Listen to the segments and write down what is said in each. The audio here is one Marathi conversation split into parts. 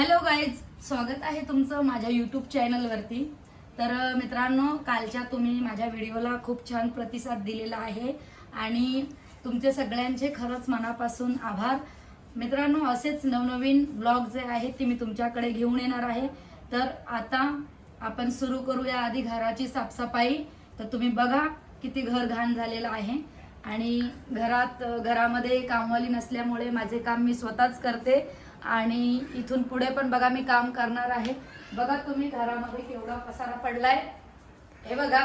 हॅलो गाईज स्वागत आहे तुमचं माझ्या यूट्यूब चॅनलवरती तर मित्रांनो कालच्या तुम्ही माझ्या व्हिडिओला खूप छान प्रतिसाद दिलेला आहे आणि तुमचे सगळ्यांचे खरंच मनापासून आभार. मित्रांनो असेच नवनवीन ब्लॉग जे आहेत ते मी तुमच्याकडे घेऊन येणार आहे. तर आता आपण सुरू करूया आधी घराची साफसफाई. तर तुम्ही बघा किती घर घाण झालेलं आहे. आणि घरात घरामध्ये कामवाली नसल्यामुळे माझे काम मी स्वतःच करते. आणि इथून पुढे पण बघा मी काम करणार आहे. बघा तुम्ही घरामध्ये केवढा पसारा पडलाय. हे बघा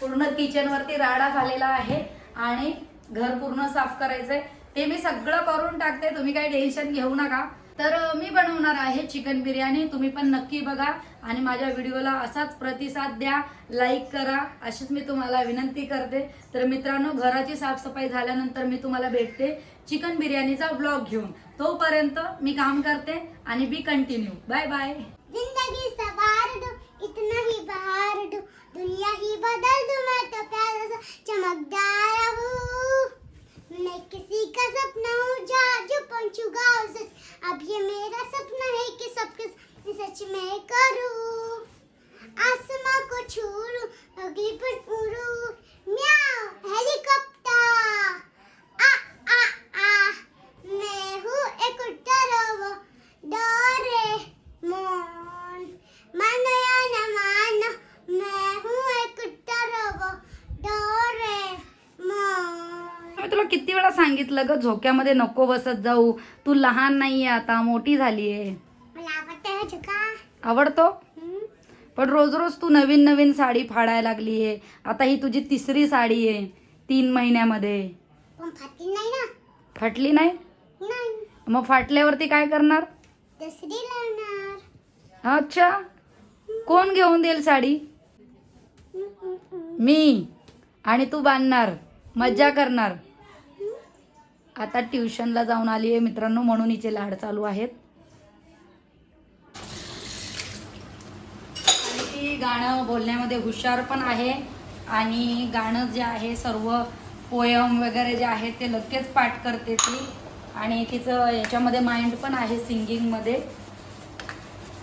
पूर्ण किचनवरती राडा झालेला आहे आणि घर पूर्ण साफ करायचंय. ते मी सगळं करून टाकते तुम्ही काही टेन्शन घेऊ नका. तर मी बनवणार आहे चिकन बिर्याणी. तुम्ही पण नक्की बघा आणि माझ्या व्हिडिओला असाच प्रतिसाद द्या. लाईक करा. अशीच मी तुम्हाला विनंती करते. तर मित्रांनो घराची साफसफाई झाल्यानंतर मी तुम्हाला भेटते चिकन बिर्याणीचा ब्लॉग घेऊन. तोपर्यंत मी काम करते आणि बी कंटिन्यू. Bye bye. जिंदगी सवार दो इतना ही बहार दो दुनिया ही बदल दो मैं तो प्यारा सा चमकदार हूँ मैं किसी का सपना हूँ जहाँ जो पहुँचूगा सच अब ये मेरा सपना है कि सबके सच में करूँ। आसमां को छू लूं अगली पर उड़ू। म्याओ हेलीकॉप्टर आ आ आ मैं हूँ एक डरो डोरेमोन मानो या न मानो मैं हूँ एक डरो डोरेमोन मी तुला किती वेळा सांगितलं ग झोक्यामध्ये नको बसत जाऊ. तू लहान नाहीये आता मोठी झालीये. मला आवडतं? पण रोज रोज तू नवीन नवीन साडी फाडायला लागलीये. आता ही तुझी तिसरी साडी आहे तीन महिन्यामध्ये. फाटली नाही मग फाटल्यावरती काय करणार? अच्छा. कोण घेऊन देईल साडी. मी. आणि तू बांधणार. मज्जा करणार. आता ट्युशनला जाऊन आली आहे मित्रांनो म्हणून हिचे लाड चालू आहेत. आणि ती गाणं बोलण्यामध्ये हुशार पण आहे. आणि गाणं जे आहे सर्व पोयम वगैरे जे आहे ते लगेच पाठ करते ती. आणि तिचं याच्यामध्ये माइंड पण आहे सिंगिंगमध्ये.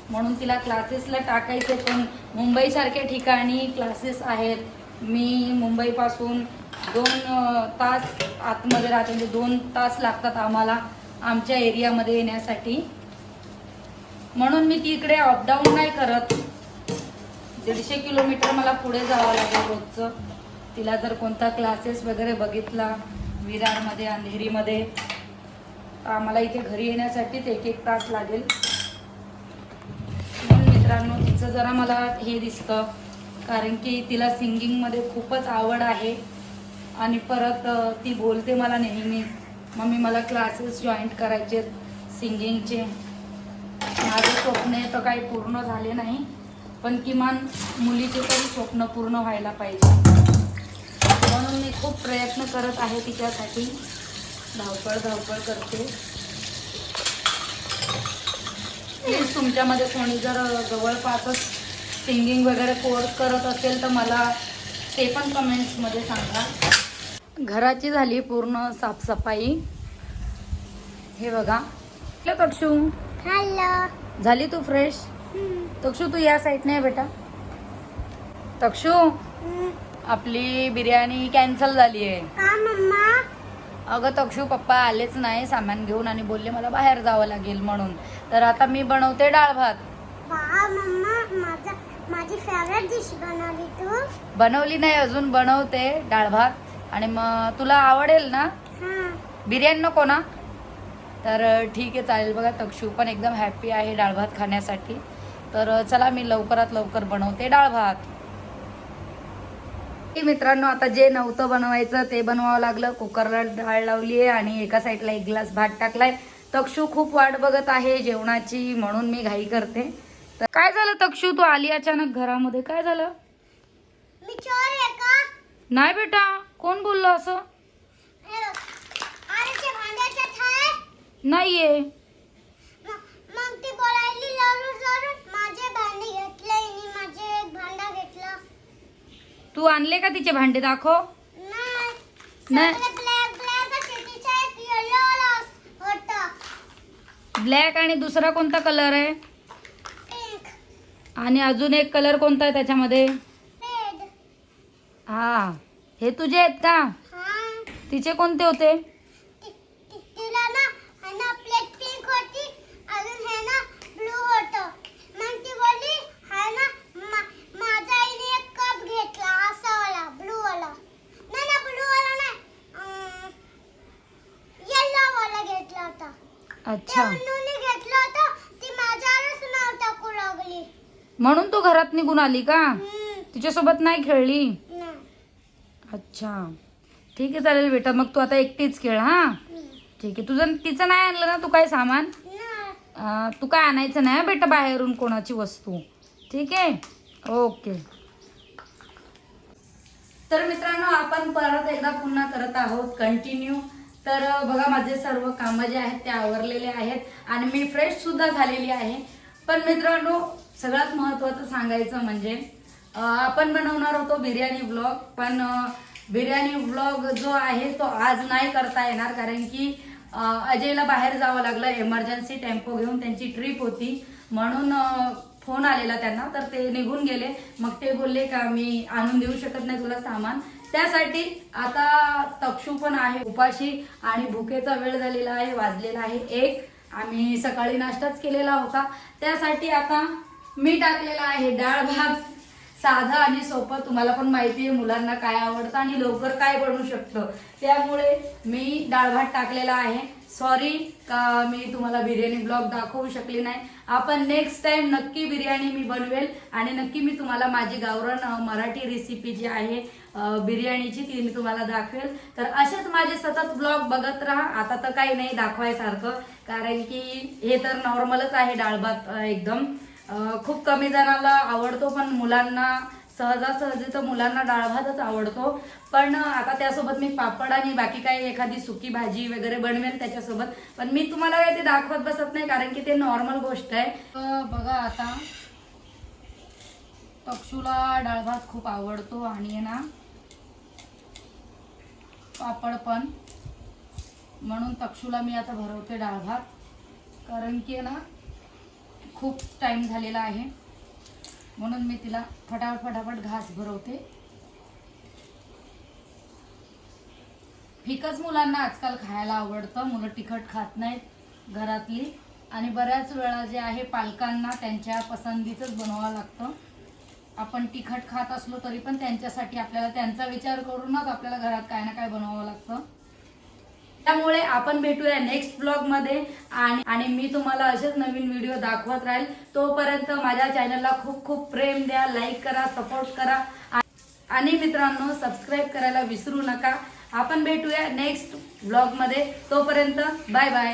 म्हणून तिला क्लासेसला टाकायचे पण मुंबईसारख्या ठिकाणी क्लासेस आहेत. मी मुंबईपासून दोन तास आतमध्ये राहते म्हणजे दोन तास लागतात आम्हाला आमच्या एरियामध्ये येण्यासाठी. म्हणून मी तिकडे अपडाऊन नाही करत. दीडशे किलोमीटर मला पुढे जावं लागेल रोजचं. तिला जर कोणता क्लासेस वगैरे बघितला विरारमध्ये अंधेरीमध्ये आम्हाला इथे घरी येण्यासाठीच एक एक तास लागेल. म्हणून मित्रांनो तिचं जरा मला हे दिसतं. कारण की तिला सिंगिंगमध्ये खूपच आवड आहे. आणि परत ती बोलते मला नेहमी मम्मी मला क्लासेस जॉईंट करायचे सिंगिंगचे माझे स्वप्न तर काही पूर्ण झाले नाही पण किमान मुलीचे तरी स्वप्न पूर्ण व्हायला पाहिजे. म्हणून मी खूप प्रयत्न करत आहे तिच्यासाठी. धावपळ धावपळ करते. प्लीज तुमच्यामध्ये कोणी जर जवळपासच सिंगिंग वगैरे कोर्स करत असेल तर मला ते पण कमेंट्समध्ये सांगा. घराची झाली पूर्ण साफसफाई. हे बघा. कुठलं तक्षू. हॅलो. झाली तू फ्रेश तक्षू तू या साईडने आहे बेटा. तक्षू. आपली बिर्याणी कॅन्सल झाली आहे. अगं तक्षू पप्पा आलेच नाही सामान घेऊन आणि बोलले मला बाहेर जावं लागेल म्हणून. तर आता मी बनवते डाळ भात. माझा फेवरेट डिश बनवली तू? बनवली नाही अजून बनवते डाळ भात. आणि मग तुला आवडेल ना? हा. बिर्याणी नको ना? तर ठीक आहे चालेल बघा तक्षू पण एकदम हॅप्पी आहे डाळ भात खाण्यासाठी. तर चला मी लवकरात लवकर बनवते डाळ भात. मित्रांनो आता जे नव्हतं बनवायचं ते बनवावं लागलं. कुकरला डाळ लावली आहे आणि एका साईडला एक ग्लास भात टाकलाय. तक्षू खूप वाट बघत आहे जेवणाची म्हणून मी घाई करते. तर काय झालं तक्षू? तू आली अचानक घरामध्ये. काय झालं? मी चोर आहे का? नाही बेटा. कोण बोललं असं? हे बघ. अरे ते भांड्याच्यात आहे नाहीये. म- मग ती बोलायली लवडून लवडून माझे भांडे घेतले आणि माझे एक भांडा घेतला. तू आणले का तिचे भांडे? दाखव. नाही. नाही. सगळे ब्लॅक ब्लॅक असे. तिचा एक येलो होता. ब्लॅक आणि दुसरा कोणता कलर आहे? आणि अजून एक कलर कोणता आहे त्याच्यामध्ये? हा हे तुझे आहेत का? हा. तिचे कोणते होते? अच्छा अन्नूने घेतला होता ती माझ्यावरच नाव टाकू लागली म्हणून तू घरात निघून आली का? तिच्यासोबत नाही खेळली. अच्छा. ठीक आहे चालेल बेटा. मग तू आता एकटीच खेळ हा? ठीक आहे. तुझं तिचं नाही आणलं ना? तू काय सामान? तू काय आणायचं नाही बेटा बाहेरून कोणाची वस्तू? ठीक आहे? ओके. तर मित्रांनो आपण परत एकदा पुन्हा करत आहोत. कंटिन्यू तर बघा माझे सर्व कामं जे आहेत ते आवरलेले आहेत. आणि मी फ्रेश सुद्धा झालेली आहे. पण मित्रांनो सगळ्यात महत्त्वाचं सांगायचं म्हणजे आपण बनवणार होतो बिर्याणी ब्लॉग पण बिर्याणी ब्लॉग जो आहे तो आज नाही करता येणार कारण की अजयला बाहेर जावं लागलं एमर्जन्सी टेम्पो घेऊन त्यांची ट्रिप होती. म्हणून फोन आलेला त्यांना तर ते निघून गेले. मग ते बोलले का मी आणून देऊ शकत नाही तुला सामान. त्यासाठी आता तक्षू पण आहे उपाशी आणि भुकेचा वेळ झालेला आहे वाजलेला आहे एक. आम्ही सकाळी नाश्ताच केलेला होता. त्यासाठी आता मी टाकलेला आहे डाळ भात साधं आणि सोपं. तुम्हाला पण माहिती आहे मुलांना काय आवडतं आणि लवकर काय बनू शकतं. त्यामुळे मी डाळ भात टाकलेला आहे. सॉरी का मी तुम्हाला बिर्याणी ब्लॉग दाखवू शकली नाही. आपण नेक्स्ट टाइम नक्की बिर्याणी मी बनवेल आणि नक्की मी तुम्हाला माझी गावरान मराठी रेसिपी जी आहे बिर्याणीची ती मी तुम्हाला दाखवेल. तर असेच माझे सतत ब्लॉग बघत राहा. आता तर काही नाही दाखवायसारखं. कारण की हे तर नॉर्मलच आहे डाळ भात एकदम. खूप कमी जणांना आवडतो पण मुलांना सहजासहजी तर मुलांना डाळ भातच आवडतो. पण आता त्यासोबत मी पापड आणि बाकी काही एखादी सुकी भाजी वगैरे बनवेल त्याच्यासोबत. पण मी तुम्हाला काही ते दाखवत बसत नाही कारण की ते नॉर्मल गोष्ट आहे. तर बघा आता. पक्षूला डाळ भात खूप आवडतो आणि आहे ना पापड पण. म्हणून पक्षूला मी आता भरवते डाळ भात. कारण की आहे ना खूप टाईम झालेला आहे. म्हणून मी तिला फटाफट फटाफट घास भरवते. फिकच मुलांना आजकाल खायला आवडतं. मुलं तिखट खात नाहीत घरातली. आणि बऱ्याच वेळा जे आहे पालकांना त्यांच्या पसंतीचंच बनवावं लागतं. आपण तिखट खात असलो तरी पण त्यांच्यासाठी आपल्याला त्यांचा विचार करूनच आपल्याला घरात काय ना काय बनवावं लागतं. त्यामुळे आपण भेटूया नेक्स्ट ब्लॉगमध्ये. आणि आणि मी तुम्हाला असेच नवीन व्हिडिओ दाखवत राहील. तोपर्यंत माझ्या चॅनलला खूप खूप प्रेम द्या लाईक करा सपोर्ट करा. आणि मित्रांनो सबस्क्राईब करायला विसरू नका. आपण भेटूया नेक्स्ट ब्लॉगमध्ये. तोपर्यंत बाय बाय